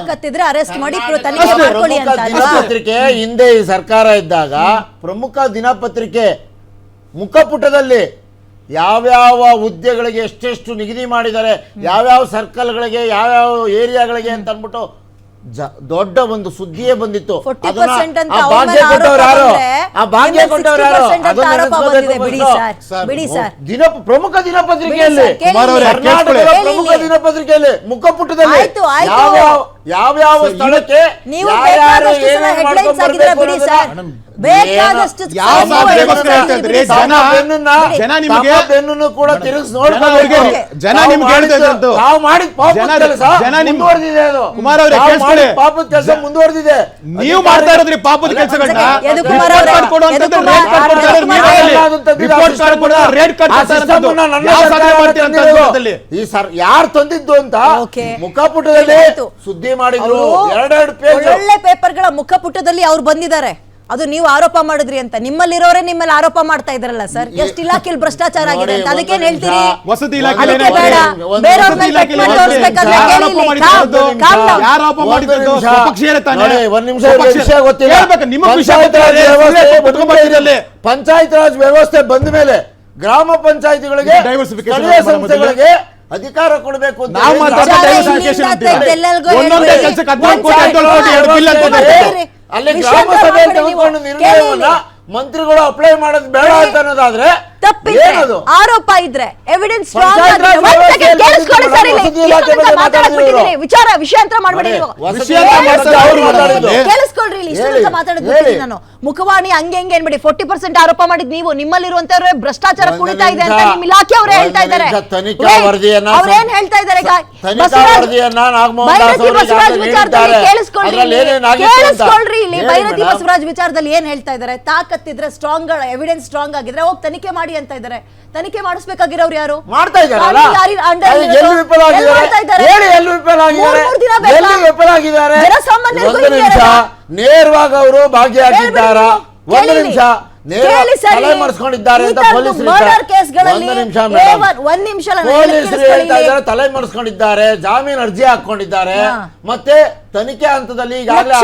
ತಾಕತ್ತಿದ್ರೆ ಅರೆಸ್ಟ್ ಮಾಡಿ ಪ್ರ- ತನಿಖೆ ಅಷ್ಟೇ, ಮಾಡ್ಕೊಳ್ಳಿ ಪ್ರಮುಖ ಅಂತ ಅಲ್ವಾ? ದಿನಪತ್ರಿಕೆ ಹಿಂದೆ ಈ ಸರ್ಕಾರ ಇದ್ದಾಗ ಪ್ರಮುಖ ದಿನಪತ್ರಿಕೆ ಮುಖಪುಟದಲ್ಲಿ ಯಾವ್ಯಾವ ಹುದ್ದೆಗಳಿಗೆ ಎಷ್ಟೆಷ್ಟು ನಿಗದಿ ಮಾಡಿದ್ದಾರೆ ಯಾವ್ಯಾವ ಸರ್ಕಲ್ಗಳಿಗೆ ಯಾವ್ಯಾವ ಏರಿಯಾಗಳಿಗೆ ಅಂತ ಅಂದ್ಬಿಟ್ಟು ಜ- ದೊಡ್ಡ ಒಂದು ಸುದ್ದಿಯೇ ಬಂದಿತ್ತು 40% ಅಂತ ಆ ಅವ್ರ ಭಾಗ್ಯ ಮೇಲೆ ಕೊಟ್ಟವ್ರು ಆರೋಪ ಯಾರು ಬಂದ್ರೆ ಆ ಭಾಗ್ಯ ನಿಮ್ಮಲ್ಲಿ ಕೊಟ್ಟವ್ರು ಯಾರು 60% ಅಂತ ಅದನ್ನ ಆರೋಪ ನೆನೆಸ್ಕೋಬೇಕು ಬಂದಿದೆ, ಬಿಡಿ first. ಸರ್, ಬಿಡಿ ಸರ್. ದಿನ ಪ್ರಮುಖ ದಿನಪತ್ರಿಕೆಯಲ್ಲಿ ಬಿಡಿ ಸರ್, ಕೇಳಿ ಕುಮಾರ್ ಅವರೇ, ಇಲ್ಲಿ. ಕರ್ನಾಟಕದ ಕೇಳಿ ಪ್ರಮುಖ. ದಿನಪತ್ರಿಕೆಯಲ್ಲಿ ಮುಖಪುಟದಲ್ಲಿ ಆಯ್ತು, ಯಾವ್ಯಾವ ಸ್ಥಳಕ್ಕೆ ನೀವು ಬೇಕಾದಷ್ಟು ಸಲ ಏನೇನ್ headlines ಹಾಕಿದ್ರೆ ಬಿಡಿ ಸರ್. ಬೇಕಾದಷ್ಟು ಏನು- ಯಾವ ಸಲ ಮಾಧ್ಯಮಕ್ಕೆ headlines ಹೇಳ್ತಾ ಹಾಕಿದ್ರೆ ಇದ್ರಿ? ಬಿಡಿ ಸರ್. ಜನ ತಮ್ಮ ಬೆನ್ನನ್ನ ಜನ ತಮ್ಮ ಬೆನ್ನನ್ನು ಕೂಡ ತಿರುಗಿಸಿ ಜನ ಅವ್ರಿಗೆ ಜನ ತಾವು ನಿಮ್ಗೆ ಮಾಡಿದ್ದು- ಹೇಳ್ತಾ ಇದ್ದದ್ದು. ತಾವು ಮಾಡಿದ ಪಾಪದ ಜನ- ಕೆಲಸ ಜನ ನಿಮ್ಗೆ- ಮುಂದುವರೆದಿದೆ ಅದು ಕುಮಾರ್ ಅವರೇ, ತಾವು ಕೇಳಿಸ್ಕೊಳ್ಳಿ. ಮಾಡಿದ ಪಾಪದ ಕೆಲಸ ಮುಂದುವರೆದಿದೆ ನೀವು ಮಾಡ್ತಾ ಇರೋದ್ರಿ ಪಾಪದ ಕೆಲಸಗಳನ್ನ ಎದು ಕುಮಾರ್ ಅವರೇ, ಕುಮಾರ್, ರಿಪೋರ್ಟ್ ಕಾರ್ಡ್ ರೇಟ್ ಯಾವ ಸಾಧನೆ ಮಾಡ್ತೀರ ಅಂತ. ಈ ಸರ್ ಯಾರು ತಂದಿದ್ದು ಅಂತ Okay. ಮುಖಪುಟದಲ್ಲಿ ಆಯ್ತು. ಸುದ್ದಿ ಮಾಡಿದ್ರು. ಎರಡೆರಡು ಪೇಜ್ ಒಳ್ಳೆ ಪೇಪರ್ಗಳ ಮುಖಪುಟದಲ್ಲಿ ಅವ್ರು ಬಂದಿದ್ದಾರೆ. ಅದು ನೀವು ಆರೋಪ ಮಾಡಿದ್ರಿ ಅಂತ. ನಿಮ್ಮಲ್ಲಿರೋರೇ ನಿಮ್ಮಲ್ಲಿ ಆರೋಪ ಮಾಡ್ತಾ ಇದ್ರಲ್ಲ ಸರ್? ಎಷ್ಟು ಇಲಾಖೆಯಲ್ಲಿ ಭ್ರಷ್ಟಾಚಾರ ಆಗಿದೆ ಅಂತ. ಅದಕ್ಕೆ ಅದಕ್ಕೇನ್ ಹೇಳ್ತೀರಿ? ವಸತಿ ಇಲಾಖೆ ಅದಕ್ಕೆ ಬೇಡ. ಒಂದು ಬೇರೆಯವ್ರ ವಸತಿ ಮೇಲೆ ಪೆಟ್ಟು ಮಾಡಿ ಒಂದು ತೋರಿಸ್ಬೇಕಾದ್ರೆ ಯಾರು ಕೇಳಿ. ಆರೋಪ ಇಲ್ಲಿ. ಮಾಡಿದ್ದು? calm- calm down. ಯಾರು ಆರೋಪ ಒಂದು ಮಾಡಿದ್ದು ನಿಮಿಷ. ಸ್ವಪಕ್ಷೀಯರೇ ತಾನೇ? ನೋಡಿ, ಒಂದ್ ನಿಮಿಷ ಸ್ವಪಕ್ಷ- ವಿಷಯ ಗೊತ್ತಿಲ್ಲ. ಹೇಳ್ಬೇಕು, ನಿಮ್ಮ ವಿಷಯ ಪಂಚಾಯತ್ ರಾಜ್ ಗೊತ್ತಿಲ್ಲ, ವ್ಯವಸ್ಥೆ ಬಂದ. ಮೇಲೆ ಪಂಚಾಯತ್ ರಾಜ್ ವ್ಯವಸ್ಥೆ ಬಂದ ಮೇಲೆ ಗ್ರಾಮ ಪಂಚಾಯತಿಗಳಿಗೆ ಸ್ಥಳೀಯ ಸಂಸ್ಥೆಗಳಿಗೆ ಅಧಿಕಾರ ಕೊಡಬೇಕು ಅಂತ ನಾವು ಮಾತಾಡ್ತಾ ಒಂದೊಂದೇ ಕೋಟಿ, ಎರಡು ಬಿಲ್ ಅಂತ. ಅಲ್ಲಿ ಗ್ರಾಮ ಸಭೆ. ತೆಗೆದುಕೊಂಡು ನಿರ್ಣಯವನ್ನ ಮಂತ್ರಿಗಳು ಅಪ್ಲೈ ಮಾಡೋದು ಬೇಡ ಅಂತ ಅನ್ನೋದಾದ್ರೆ ತಪ್ಪಿದ್ರೆ ಆರೋಪ ಇದ್ರೆ ಎವಿಡೆನ್ಸ್ ಸ್ಟ್ರಾಂಗ್ ಇಲಾಖೆ ವಿಚಾರ ಮಾಡ್ಬೇಡಿ ವಿಷಯ ಇಲಾಖೆ ಅಂತ ಅವ್ರು. ಮಾತಾಡಿದ್ದು. ಕೇಳಿಸ್ಕೊಳ್ರಿ ಇಲ್ಲಿ ಇಷ್ಟು ಹೇಳಿ, ಮಾತಾಡೋದು ಹೇಳಿ. ನಾನು. ಮುಖವಾಣಿ ಹಂಗೆ ಹೆಂಗೆ ಏನ್ಬಿಡಿ ಫೋರ್ಟಿ ಪರ್ಸೆಂಟ್ ಆರೋಪ ಮಾಡಿದ್ ನೀವು ನಿಮ್ಮಲ್ಲಿರುವಂತವ್ರೆ ಭ್ರಷ್ಟಾಚಾರ ಕುಣಿತಾ ಇದೆ ಅಂತ ನಿಮ್ಮ ನಿಮ್ ಇಲಾಖೆಯವರೇ ಒಂದು ಹೇಳ್ತಾ ಇದ್ದಾರೆ. ಅವ್ರೇನ್ ಹೇಳ್ತಾ ಇದ್ದಾರೆ ಅವರು ಕೇಳಿಸ್ಕೊಳ್ರಿ. ಇಲ್ಲಿ. ಬೈರತಿ. ಬಸವರಾಜ್ ವಿಚಾರದಲ್ಲಿ ಏನ್ ಹೇಳ್ತಾ ಇದ್ದಾರೆ? ತಾಕತ್ತಿದ್ರೆ ಸ್ಟ್ರಾಂಗ್ ಎವಿಡೆನ್ಸ್ ಸ್ಟ್ರಾಂಗ್ ಆಗಿದ್ರೆ ಹೋಗಿ ತನಿಖೆ ಮಾಡಿ. ಅಂತ ಇದ್ದಾರೆ ತನಿಖೆ ಮಾಡಿಸ್ಬೇಕಾಗಿರೋರು ಯಾರು ಮಾಡ್ತಾ ಇದ್ದಾರಲ್ಲ ಕಾನೂನು ಯಾರು under ಅದು ಇರೋದು? ಎಲ್ಲಿ ವಿಫಲ ಎಲ್ಲಿ ಮಾಡ್ತಾ ಆಗಿದ್ದಾರೆ ಇದ್ದಾರೆ? ಹೇಳಿ ಎಲ್ಲಿ ವಿಫಲ ಆಗಿದ್ದಾರೆ ಮೂರ್ ಮೂರ್ ದಿನ ಬೇಕಾ? ಎಲ್ಲಿ ವಿಫಲ ಆಗಿದ್ದಾರೆ ಜನಸಾಮಾನ್ಯರಿಗೂ ಒಂದು ಹಿಂಗೆ ನಿಮಿಷ ಇರಲ್ಲ. ನೇರವಾಗಿ ಅವರು ಭಾಗಿಯಾಗಿದ್ದಾರಾ ಒಂದು. ನಿಮಿಷ ಅಂತ ಥರದ್ದು ಪೊಲೀಸರು murder caseಗಳಲ್ಲಿ ಒಂದು ನಿಮಿಷ A1, ಮೇಡಮ್ ಒಂದ್ ನಿಮಿಷ ನಾನು ಪೊಲೀಸರು ಕೇಳಿಸ್ಕೊಳ್ಳಿ ಹೇಳ್ತಾ ಇದ್ದಾರೆ ತಲೆ ಮರೆಸ್ಕೊಂಡಿದ್ದಾರೆ ಜಾಮೀನು ಅರ್ಜಿ ಹಾಕೊಂಡಿದ್ದಾರೆ ಮತ್ತೆ ತನಿಖೆ ಹಂತದಲ್ಲಿ ಈಗಾಗಲೇ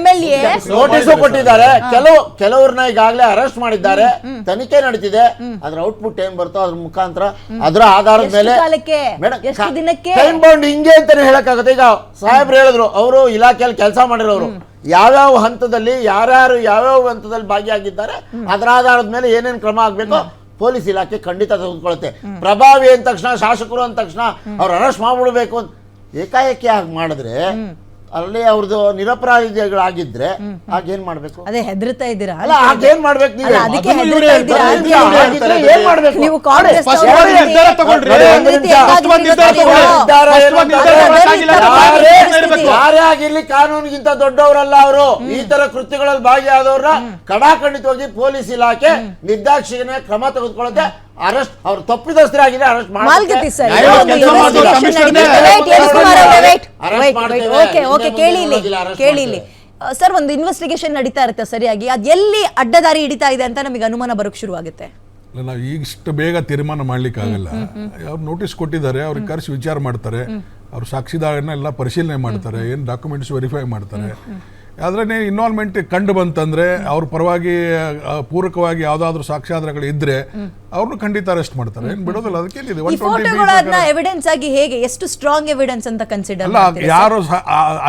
MLA ನೋಟಿಸು ಕೊಟ್ಟಿದ್ದಾರೆ. ಕೆಲವು ಕೆಲವ್ರನ್ನ ಈಗಾಗಲೇ ಅರೆಸ್ಟ್ ಮಾಡಿದ್ದಾರೆ. ತನಿಖೆ ನಡೀತಿದೆ. ಅದ್ರ ಔಟ್ಪುಟ್ ಏನ್ ಬರ್ತೋ ಅದ್ರ ಮುಖಾಂತರ ಅದರ ಆಧಾರದ ಮೇಲೆ ಎಷ್ಟು ದಿನಕ್ಕೆ? ಟೈಮ್ ಬೌಂಡ್ ಹಿಂಗೆ ಅಂತಾನೆ ಹೇಳಕ್ಕಾಗುತ್ತೆ. ಈಗ ಸಾಹೇಬ್ರು ಹೇಳಿದ್ರು ಅವರು ಇಲಾಖೆಯಲ್ಲಿ ಕೆಲಸ ಮಾಡಿರೋರು. ಯಾವ್ಯಾವ ಹಂತದಲ್ಲಿ ಯಾರ್ಯಾರು ಯಾವ್ಯಾವ ಹಂತದಲ್ಲಿ ಭಾಗಿಯಾಗಿದ್ದಾರೆ ಅದರ ಆಧಾರದ ಮೇಲೆ ಏನೇನು ಕ್ರಮ ಆಗ್ಬೇಕು ಪೊಲೀಸ್ ಇಲಾಖೆ ಖಂಡಿತ ತೆಗೆದುಕೊಳ್ಳುತ್ತೆ. ಪ್ರಭಾವಿ ಅಂದ ತಕ್ಷಣ ಶಾಸಕರು ಅಂದ ತಕ್ಷಣ ಅವ್ರು ಅರೆಸ್ಟ್ ಮಾಡ್ಬಿಡ್ಬೇಕು ಅಂತ ಏಕಾಏಕಿ ಆಗಿ ಮಾಡಿದ್ರೆ ಅಲ್ಲಿ ಅವ್ರದ್ದು ನಿರಪರಾಧಿಗಳಾಗಿದ್ರೆ ಆಗೇನ್ ಮಾಡ್ಬೇಕು? ಅದೇ ಹೆದರ್ತಾ ಇದ್ದೀರಾ? ಅಲ್ಲ ಆಗೇನ್ ಮಾಡ್ಬೇಕು ನೀವು? ಅದಕ್ಕೆ ಹೆದರ್ತಾ ಇದ್ದೀರಾ? ಏನ್ ಮಾಡ್ಬೇಕು? ನೀವು ಕಾಂಗ್ರೆಸ್. ನಿರ್ಧಾರ. ಆಗಿರ್ಲಿ ಕಾನೂನಿಗಿಂತ ದೊಡ್ಡವರಲ್ಲ ಅವರು. ಈ ತರ ಕೃತ್ಯಗಳಲ್ಲಿ ಭಾಗಿಯಾದವ್ರನ್ನ ಕಡಾಖಂಡಿತವಾಗಿ ಪೊಲೀಸ್ ಇಲಾಖೆ ನಿರ್ದಾಕ್ಷಿಣ್ಯ ಕ್ರಮ ತೆಗೆದುಕೊಳ್ಳುತ್ತೆ. ಅರೆಸ್ಟ್ ಅವ್ರು ತಪ್ಪಿತಸ್ಥರಾಗಿದೆ ಅರೆಸ್ಟ್ ಮಾಡ್ತಾರೆ ಸರ್ ಒಂದು ಇಲ್ಲಿ ಇಲ್ಲಿ ಇನ್ವೆಸ್ಟಿಗೇಷನ್ ನಡೀತಾ ಇರುತ್ತೆ ಸರಿಯಾಗಿ. ಅದು ಎಲ್ಲಿ ಅಡ್ಡದಾರಿ ಹಿಡಿತಾ ಇದೆ ಅಂತ ನಮಗೆ ಅನುಮಾನ ಬರೋಕ್ ಶುರುವಾಗುತ್ತೆ? ಇಲ್ಲ ನಾವು ಇಷ್ಟು ಬೇಗ ತೀರ್ಮಾನ ಮಾಡ್ಲಿಕ್ಕಾಗಲ್ಲ. ಅವ್ರು ನೋಟಿಸ್ ಕೊಟ್ಟಿದ್ದಾರೆ ಅವ್ರಿಗೆ ಕರೆಸಿ ವಿಚಾರ ಮಾಡ್ತಾರೆ. ಅವ್ರು ಸಾಕ್ಷಿದಾರನ್ನ ಎಲ್ಲ ಪರಿಶೀಲನೆ ಮಾಡ್ತಾರೆ ಏನು ಡಾಕ್ಯುಮೆಂಟ್ಸ್ ವೆರಿಫೈ ಮಾಡ್ತಾರೆ. ಆದರೆ ಇನ್ವಾಲ್ವ್ಮೆಂಟ್ ಕಂಡು ಬಂತಂದ್ರೆ ಅವ್ರ ಪರವಾಗಿ ಪೂರಕವಾಗಿ ಯಾವುದಾದ್ರೂ ಸಾಕ್ಷ್ಯಾಧಾರಗಳು ಇದ್ರೆ ಅವ್ರನ್ನು ಖಂಡಿತ ಅರೆಸ್ಟ್ ಮಾಡ್ತಾರೆ. ಏನು ಬಿಡೋದಿಲ್ಲ ಅದಕ್ಕೆ ಎವಿಡೆನ್ಸ್ ಆಗಿ ಹೇಗೆ ಎಷ್ಟು ಸ್ಟ್ರಾಂಗ್ ಎವಿಡೆನ್ಸ್ ಅಂತ ಕನ್ಸಿಡರ್ ಅಲ್ಲ ಯಾರು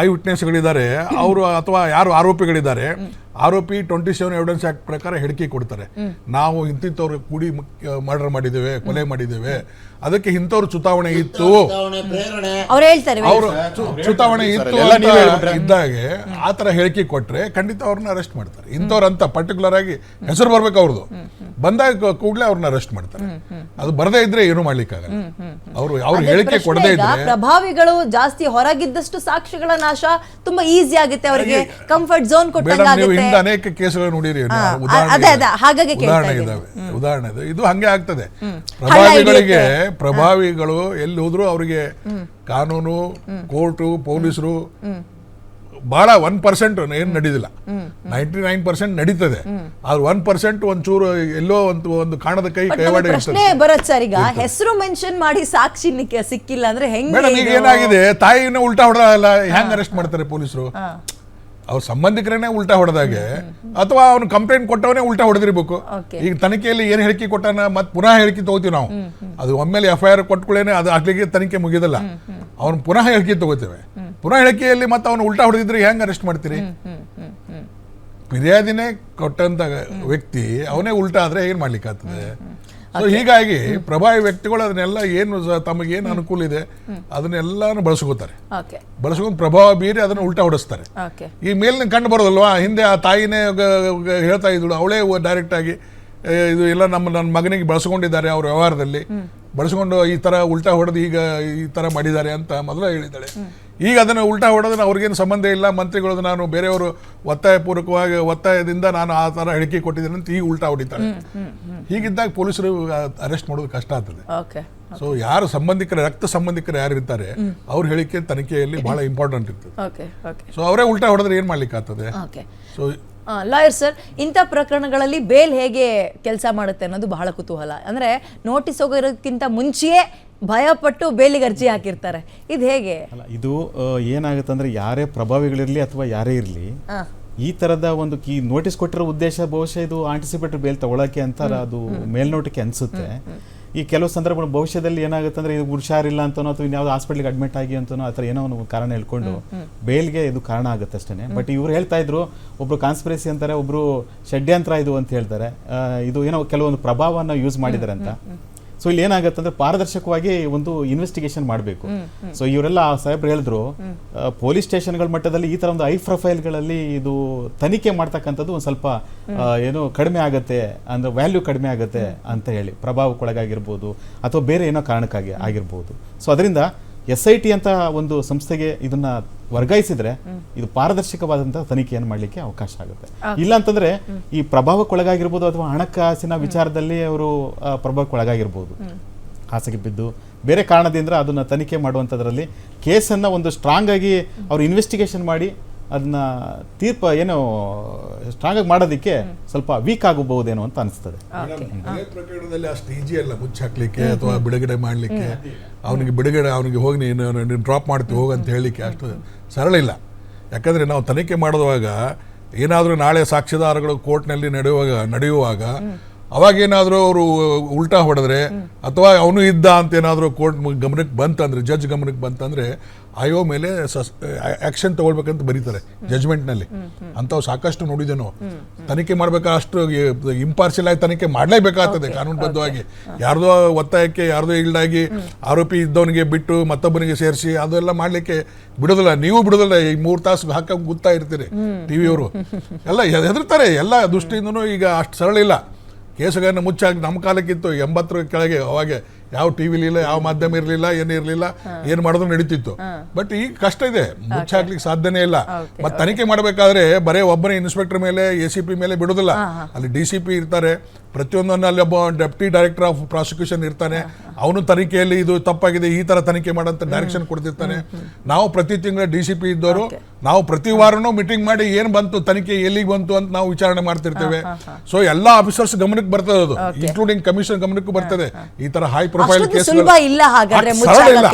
ಐ ವಿಟ್ನೆಸ್ಗಳಿದ್ದಾರೆ ಅವರು ಅಥವಾ ಯಾರು ಆರೋಪಿಗಳಿದ್ದಾರೆ ಆರೋಪಿ ಟ್ವೆಂಟಿ ಸೆವೆನ್ ಎವಿಡೆನ್ಸ್ ಆಕ್ಟ್ ಪ್ರಕಾರ ಹೇಳಿಕೆ ಕೊಡ್ತಾರೆ. ನಾವು ಇಂತಿಂಥವ್ರು ಕೂಡಿ ಮರ್ಡರ್ ಮಾಡಿದ್ದೇವೆ ಕೊಲೆ ಮಾಡಿದ್ದೇವೆ. ಅದಕ್ಕೆ ಇಂಥವ್ರು ಚುತಾವಣೆ ಇತ್ತು. ಪ್ರೇರಣೆ. ಅವ್ರು ಹೇಳ್ತಾರೆ ಅವರು ಚುನಾವಣೆ ಇತ್ತು ಎಲ್ಲ ನೀವೇ ಹೇಳ್ಬಿಟ್ರೆ. ಇದ್ದಾಗೆ ಆ ತರ ಹೇಳಿಕೆ ಕೊಟ್ರೆ ಖಂಡಿತ ಅವ್ರನ್ನ ಅರೆಸ್ಟ್ ಮಾಡ್ತಾರೆ. ಇಂಥವ್ರು ಅಂತ ಪರ್ಟಿಕ್ಯುಲರ್ ಆಗಿ ಹೆಸರು ಬರ್ಬೇಕು ಅವ್ರದ್ದು. ಬಂದಾಗ ಕೂಡಲೇ ಅವ್ರನ್ನ ಅರೆಸ್ಟ್ ಮಾಡ್ತಾರೆ. ಅದು ಬರದೇ ಇದ್ರೆ ಏನು ಮಾಡ್ಲಿಕ್ಕಾಗಲ್ಲ. ಅವರು ಅವ್ರ ಹೇಳಿಕೆ ಕೊಡದೇ ಇದ್ರೆ ಪ್ರಭಾವಿಗಳು ಜಾಸ್ತಿ ಹೊರಗಿದ್ದಷ್ಟು ಸಾಕ್ಷಿಗಳ ನಾಶ ತುಂಬಾ ಈಸಿ ಆಗುತ್ತೆ ಅವರಿಗೆ. ಕಂಫರ್ಟ್ ಝೋನ್ ಕೊಟ್ಟಂಗಾಗುತ್ತೆ. ಹಿಂದೆ ಅನೇಕ ಕೇಸುಗಳು ನೋಡಿರಿ. ಉದಾಹರಣೆ ಇದಾವೆ. ಉದಾಹರಣೆ ಇದೆ ಇದು ಹಂಗೆ ಆಗ್ತದೆ. ಪ್ರಭಾವಿಗಳಿಗೆ ಪ್ರಭಾವಿಗಳು ಎಲ್ಲಿ ಹೋದ್ರು ಅವರಿಗೆ ಕಾನೂನು ಕೋರ್ಟು ಪೊಲೀಸರು ಬಹಳ ಒನ್ ಪರ್ಸೆಂಟ್ ಏನು ನಡೀದಿಲ್ಲ. ನೈಂಟಿ ನೈನ್ ಪರ್ಸೆಂಟ್ ನಡೀತದೆ. ಆದ್ರೆ ಒನ್ ಪರ್ಸೆಂಟ್ ಒಂಚೂರು ಎಲ್ಲೋ ಒಂದು ಒಂದು ಕಾಣದ ಕೈ ಕೈವಾಡ ಪ್ರಶ್ನೆ ಬರತ್ ಸರ್ ಈಗ. ಹೆಸರು ಮೆನ್ಷನ್ ಮಾಡಿ ಸಾಕ್ಷಿ ಸಿಕ್ಕಿಲ್ಲ ಅಂದ್ರೆ ಹೆಂಗ್ ಏನಾಗಿದೆ? ತಾಯಿನ ಉಲ್ಟಾ ಹೊಡೆದಲ್ಲ ಹೆಂಗ್ ಅರೆಸ್ಟ್ ಮಾಡ್ತಾರೆ ಪೊಲೀಸರು? ಅವ್ರ ಸಂಬಂಧಿಕರನ್ನೇ ಉಲ್ಟಾ ಹೊಡೆದಾಗೆ ಅಥವಾ ಅವ್ನು ಕಂಪ್ಲೇಂಟ್ ಕೊಟ್ಟವನೇ ಉಲ್ಟಾ ಹೊಡೆದಿರ್ಬೇಕು. ಈಗ ತನಿಖೆಯಲ್ಲಿ ಏನ್ ಹೇಳಿಕೆ ಕೊಟ್ಟಾನ ಮತ್ತೆ ಪುನಃ ಹೇಳಿಕೆ ತಗೋತೀವಿ ನಾವು. ಅದು ಒಮ್ಮೆಲೆ ಎಫ್ ಐ ಆರ್ ಕೊಟ್ಕೊಳ್ಳೇನೆ ಅದು ಆಗ್ಲಿಕ್ಕೆ ತನಿಖೆ ಮುಗಿಯೋದಲ್ಲ ಅವ್ನು ಪುನಃ ಹೇಳಿಕೆ ತಗೋತೇವೆ. ಪುನಃ ಹೇಳಿಕೆಯಲ್ಲಿ ಮತ್ತೆ ಅವ್ನು ಉಲ್ಟಾ ಹೊಡೆದಿದ್ರೆ ಹೆಂಗ್ ಅರೆಸ್ಟ್ ಮಾಡ್ತೀರಿ? ಫಿರ್ಯಾದಿನೇ ಕೊಟ್ಟಂತ ವ್ಯಕ್ತಿ ಅವನೇ ಉಲ್ಟಾ ಆದ್ರೆ ಏನ್ ಮಾಡ್ಲಿಕ್ಕೆ ಆಗ್ತದೆ ಸೊ ಹೀಗಾಗಿ ಪ್ರಭಾವಿ ವ್ಯಕ್ತಿಗಳು ಅದನ್ನೆಲ್ಲ ಏನು ತಮಗೇನು ಅನುಕೂಲ ಇದೆ ಅದನ್ನೆಲ್ಲಾನು ಬಳಸ್ಕೋತಾರೆ. ಬಳಸ್ಕೊಂಡು ಪ್ರಭಾವ ಬೀರಿ ಅದನ್ನ ಉಲ್ಟಾ ಹೊಡಿಸ್ತಾರೆ. ಈ ಮೇಲಿನ ಕಂಡು ಬರೋದಲ್ವಾ? ಹಿಂದೆ ಆ ತಾಯಿನೇ ಹೇಳ್ತಾ ಇದ್ದಳು ಅವಳೇ ಡೈರೆಕ್ಟ್ ಆಗಿ ಇದು ಎಲ್ಲ ನಮ್ಮ ನನ್ನ ಮಗನಿಗೆ ಬಳಸ್ಕೊಂಡಿದ್ದಾರೆ ಅವ್ರ ವ್ಯವಹಾರದಲ್ಲಿ. ಬಳಸ್ಕೊಂಡು ಈ ತರ ಉಲ್ಟಾ ಹೊಡೆದು ಈಗ ಈ ತರ ಮಾಡಿದ್ದಾರೆ ಅಂತ ಮೊದಲೇ ಹೇಳಿದ್ದಾಳೆ. ಈಗ ಅದನ್ನು ಉಲ್ಟಾ ಹೊಡೆದ್ರೆ ಅವ್ರಿಗೇನು ಸಂಬಂಧ ಇಲ್ಲ ಮಂತ್ರಿಗಳು ನಾನು ಬೇರೆಯವರು ಒತ್ತಾಯಪೂರ್ವಕವಾಗಿ ಒತ್ತಾಯದಿಂದ ನಾನು ಆ ಥರ ಹೇಳಿಕೆ ಕೊಟ್ಟಿದ್ದೇನೆ ಅಂತ ಈಗ ಉಲ್ಟಾ ಹೊಡಿತಾರೆ. ಹೀಗಿದ್ದಾಗ ಪೊಲೀಸರು ಅರೆಸ್ಟ್ ಮಾಡೋದು ಕಷ್ಟ ಆಗ್ತದೆ. ಓಕೆ ಸೊ ಯಾರು ಸಂಬಂಧಿಕರ ರಕ್ತ ಸಂಬಂಧಿಕರು ಯಾರು ಇರ್ತಾರೆ ಅವ್ರ ಹೇಳಿಕೆ ತನಿಖೆಯಲ್ಲಿ ಬಹಳ ಇಂಪಾರ್ಟೆಂಟ್ ಇರ್ತದೆ. ಸೊ ಅವರೇ ಉಲ್ಟಾ ಹೊಡೆದ್ರೆ ಏನು ಮಾಡ್ಲಿಕ್ಕೆ ಆಗ್ತದೆ? ಓಕೆ. ಸೊ ಲಾಯರ್ ಸರ್ ಇಂಥ ಪ್ರಕರಣಗಳಲ್ಲಿ ಬೇಲ್ ಹೇಗೆ ಕೆಲಸ ಮಾಡುತ್ತೆ ಅನ್ನೋದು ಬಹಳ ಕುತೂಹಲ. ಅಂದ್ರೆ ನೋಟಿಸ್ ಹೋಗಿರೋದಕ್ಕಿಂತ ಮುಂಚೆಯೇ ಭಯಪಟ್ಟು ಬೇಲಿಗೆ ಅರ್ಜಿ ಹಾಕಿರ್ತಾರೆ. ಇದು ಹೇಗೆ? ಅಲ್ಲ ಇದು ಏನಾಗುತ್ತೆ ಅಂದ್ರೆ ಯಾರೇ ಪ್ರಭಾವಿಗಳಿರಲಿ ಅಥವಾ ಯಾರೇ ಇರಲಿ ಈ ತರದ ಒಂದು ಕೀ ನೋಟಿಸ್ ಕೊಟ್ಟಿರೋ ಉದ್ದೇಶ ಬಹುಶಃ ಇದು ಆಂಟಿಸಿಪೇಟರ್ ಬೇಲ್ ತಗೊಳಕ್ಕೆ ಅಂತ ಅದು ಮೇಲ್ನೋಟಕ್ಕೆ ಅನ್ಸುತ್ತೆ. ಈ ಕೆಲವು ಸಂದರ್ಭಗಳು ಭವಿಷ್ಯದಲ್ಲಿ ಏನಾಗುತ್ತೆ ಅಂದ್ರೆ ಇದು ಹುಷಾರಿಲ್ಲ ಅಂತನೋ ಅಥವಾ ಇನ್ಯಾವುದೋ ಹಾಸ್ಪಿಟ್ಲಿಗೆ ಅಡ್ಮಿಟ್ ಆಗಿ ಅಂತನೋ ಆತರ ಏನೋ ಒಂದು ಕಾರಣ ಹೇಳ್ಕೊಂಡು ಬೇಲ್ಗೆ ಇದು ಕಾರಣ ಆಗುತ್ತೆ ಅಷ್ಟೇ ಬಟ್ ಇವ್ರು ಹೇಳ್ತಾ ಇದ್ರು ಒಬ್ರು ಕಾನ್ಸ್ಪಿರಸಿ ಅಂತಾರೆ ಒಬ್ರು ಷಡ್ಯಂತ್ರ ಇದು ಅಂತ ಹೇಳ್ತಾರೆ. ಇದು ಏನೋ ಕೆಲವೊಂದು ಪ್ರಭಾವನ ಯೂಸ್ ಮಾಡಿದ್ದಾರೆ ಅಂತ. ಸೊ ಇಲ್ಲಿ ಏನಾಗುತ್ತೆ ಅಂದ್ರೆ ಪಾರದರ್ಶಕವಾಗಿ ಒಂದು ಇನ್ವೆಸ್ಟಿಗೇಷನ್ ಮಾಡಬೇಕು. ಸೊ ಇವರೆಲ್ಲ ಸಾಹೇಬ್ರು ಹೇಳಿದ್ರು ಪೊಲೀಸ್ ಸ್ಟೇಷನ್ಗಳ ಮಟ್ಟದಲ್ಲಿ ಈ ತರ ಒಂದು ಐ ಪ್ರೊಫೈಲ್ಗಳಲ್ಲಿ ಇದು ತನಿಖೆ ಮಾಡ್ತಕ್ಕಂಥದ್ದು ಒಂದು ಸ್ವಲ್ಪ ಏನು ಕಡಿಮೆ ಆಗುತ್ತೆ ಅಂದ್ರೆ ವ್ಯಾಲ್ಯೂ ಕಡಿಮೆ ಆಗುತ್ತೆ ಅಂತ ಹೇಳಿ ಪ್ರಭಾವಕ್ಕೊಳಗಾಗಿರ್ಬೋದು ಅಥವಾ ಬೇರೆ ಏನೋ ಕಾರಣಕ್ಕಾಗಿ ಆಗಿರ್ಬೋದು. ಸೊ ಅದರಿಂದ ಎಸ್ ಐ ಟಿ ಅಂತ ಒಂದು ಸಂಸ್ಥೆಗೆ ಇದನ್ನ ವರ್ಗಾಯಿಸಿದ್ರೆ ಇದು ಪಾರದರ್ಶಕವಾದಂತಹ ತನಿಖೆಯನ್ನು ಮಾಡಲಿಕ್ಕೆ ಅವಕಾಶ ಆಗುತ್ತೆ. ಇಲ್ಲ ಅಂತಂದ್ರೆ ಈ ಪ್ರಭಾವಕ್ಕೊಳಗಾಗಿರ್ಬೋದು ಅಥವಾ ಹಣಕಾಸಿನ ವಿಚಾರದಲ್ಲಿ ಅವರು ಪ್ರಭಾವಕ್ಕೊಳಗಾಗಿರ್ಬೋದು. ಹಾಸಿಗೆ ಬಿದ್ದು ಬೇರೆ ಕಾರಣದಿಂದ ಅದನ್ನ ತನಿಖೆ ಮಾಡುವಂಥದ್ರಲ್ಲಿ ಕೇಸನ್ನ ಒಂದು ಸ್ಟ್ರಾಂಗ್ ಆಗಿ ಅವ್ರು ಇನ್ವೆಸ್ಟಿಗೇಷನ್ ಮಾಡಿ ಅದನ್ನ ತೀರ್ಪ ಏನೋ ಸ್ಟ್ರಾಂಗ್ ಆಗಿ ಮಾಡೋದಕ್ಕೆ ಸ್ವಲ್ಪ ವೀಕ್ ಆಗಬಹುದೇನೋ ಅಂತ ಅನಿಸ್ತದೆ. ಪ್ರಕರಣದಲ್ಲಿ ಅಷ್ಟು ಈಜಿ ಅಲ್ಲ ಮುಚ್ಚಾಕ್ಲಿಕ್ಕೆ ಅಥವಾ ಬಿಡುಗಡೆ ಮಾಡಲಿಕ್ಕೆ? ಅವನಿಗೆ ಬಿಡುಗಡೆ ಅವನಿಗೆ ಹೋಗಿ ನೀನು ನೀನು ಡ್ರಾಪ್ ಮಾಡ್ತೀವಿ ಹೋಗಂತ ಹೇಳಲಿಕ್ಕೆ ಅಷ್ಟು ಸರಳ ಇಲ್ಲ. ಯಾಕಂದ್ರೆ ನಾವು ತನಿಖೆ ಮಾಡುವಾಗ ಏನಾದರೂ ನಾಳೆ ಸಾಕ್ಷಿದಾರಗಳು ಕೋರ್ಟ್ನಲ್ಲಿ ನಡೆಯುವಾಗ ನಡೆಯುವಾಗ ಅವಾಗೇನಾದರೂ ಅವರು ಉಲ್ಟಾ ಹೊಡೆದ್ರೆ ಅಥವಾ ಅವನು ಇದ್ದ ಅಂತ ಏನಾದರೂ ಕೋರ್ಟ್ ಗಮನಕ್ಕೆ ಬಂತಂದ್ರೆ ಜಡ್ಜ್ ಗಮನಕ್ಕೆ ಬಂತಂದ್ರೆ ಆಯೋ ಮೇಲೆ ಆಕ್ಷನ್ ತಗೊಳ್ಬೇಕಂತ ಬರೀತಾರೆ ಜಜ್ಮೆಂಟ್ನಲ್ಲಿ. ಅಂಥವು ಸಾಕಷ್ಟು ನೋಡಿದೆ ನಾವು ತನಿಖೆ ಮಾಡ್ಬೇಕಾದ್ರೆ ಅಷ್ಟು ಇಂಪಾರ್ಷಿಯಲ್ ಆಗಿ ತನಿಖೆ ಮಾಡಲೇಬೇಕಾಗ್ತದೆ ಕಾನೂನುಬದ್ಧವಾಗಿ. ಯಾರ್ದೋ ಒತ್ತಾಯಕ್ಕೆ ಯಾರ್ದೋ ಆಗಿ ಆರೋಪಿ ಇದ್ದವನಿಗೆ ಬಿಟ್ಟು ಮತ್ತೊಬ್ಬನಿಗೆ ಸೇರಿಸಿ ಅದೆಲ್ಲ ಮಾಡ್ಲಿಕ್ಕೆ ಬಿಡೋದಿಲ್ಲ. ನೀವು ಬಿಡೋದಿಲ್ಲ. ಈ ಮೂರು ತಾಸು ಹಾಕ ಗೊತ್ತಾ ಇರ್ತೀರಿ ಟಿವಿಯವರು. ಎಲ್ಲ ಹೆದರ್ತಾರೆ. ಎಲ್ಲ ದೃಷ್ಟಿಯಿಂದನೂ ಈಗ ಅಷ್ಟು ಸರಳ ಇಲ್ಲ. ಕೇಸುಗಳನ್ನು ಮುಚ್ಚಾಗಿ ನಮ್ಮ ಕಾಲಕ್ಕಿತ್ತು ಎಂಬತ್ತರ ಕೆಳಗೆ ಅವಾಗ ಯಾವ ಟಿವಿ ಇರಲಿಲ್ಲ ಯಾವ ಮಾಧ್ಯಮ ಇರಲಿಲ್ಲ ಏನು ಇರಲಿಲ್ಲ ಏನು ಮಾಡಿದ್ರು ನಡೀತಿತ್ತು. ಬಟ್ ಈಗ ಕಷ್ಟ ಇದೆ ಮುಚ್ಚಾಕ್ಲಿಕ್ಕೆ ಸಾಧ್ಯನೇ ಇಲ್ಲ. ಮತ್ತೆ ತನಿಖೆ ಮಾಡಬೇಕಾದ್ರೆ ಬರೇ ಒಬ್ಬನೇ ಇನ್ಸ್ಪೆಕ್ಟರ್ ಮೇಲೆ ಎ ಸಿ ಪಿ ಮೇಲೆ ಬಿಡೋದಿಲ್ಲ. ಅಲ್ಲಿ ಡಿ ಸಿ ಪಿ ಇರ್ತಾರೆ ಪ್ರತಿಯೊಂದನ್ನು ಅಲ್ಲಿ ಒಬ್ಬ ಡೆಪ್ಟಿ ಡೈರೆಕ್ಟರ್ ಆಫ್ ಪ್ರಾಸಿಕ್ಯೂಷನ್ ಇರ್ತಾನೆ. ಅವನು ತನಿಖೆಯಲ್ಲಿ ಇದು ತಪ್ಪಾಗಿದೆ ಈ ತರ ತನಿಖೆ ಮಾಡಂತ ಡೈರೆಕ್ಷನ್ ಕೊಡ್ತಿರ್ತಾನೆ. ನಾವು ಪ್ರತಿ ತಿಂಗಳ ಡಿ ಸಿ ಪಿ ಇದ್ದವರು ನಾವು ಪ್ರತಿ ವಾರನು ಮೀಟಿಂಗ್ ಮಾಡಿ ಏನ್ ಬಂತು ತನಿಖೆ ಎಲ್ಲಿಗೆ ಬಂತು ಅಂತ ನಾವು ವಿಚಾರಣೆ ಮಾಡ್ತಿರ್ತೇವೆ. ಸೊ ಎಲ್ಲಾ ಆಫೀಸರ್ಸ್ ಗಮನಕ್ಕೆ ಬರ್ತದೆ ಅದು. ಇನ್ಕ್ಲೂಡಿಂಗ್ ಕಮಿಷನ್ ಗಮನಕ್ಕೂ ಬರ್ತದೆ. ಈ ತರ ಹೈ ಪ್ರೊಫೈಲ್ ಕೇಸ್ ಇಲ್ಲ ಹಾಗಾದ್ರೆ.